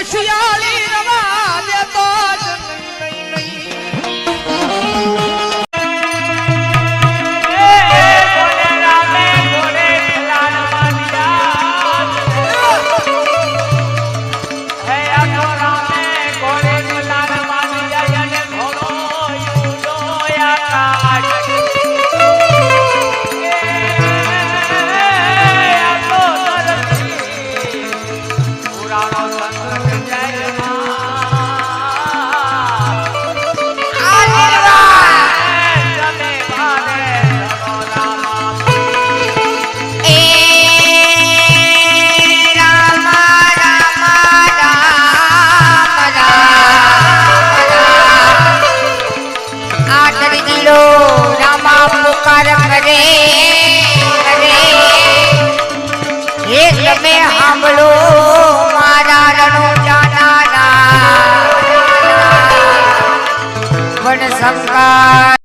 હોશિયારી રવા દેતો મારમ રે રે. એ તમે સાંભળો મારા રણો જાનારા પણ સંકાર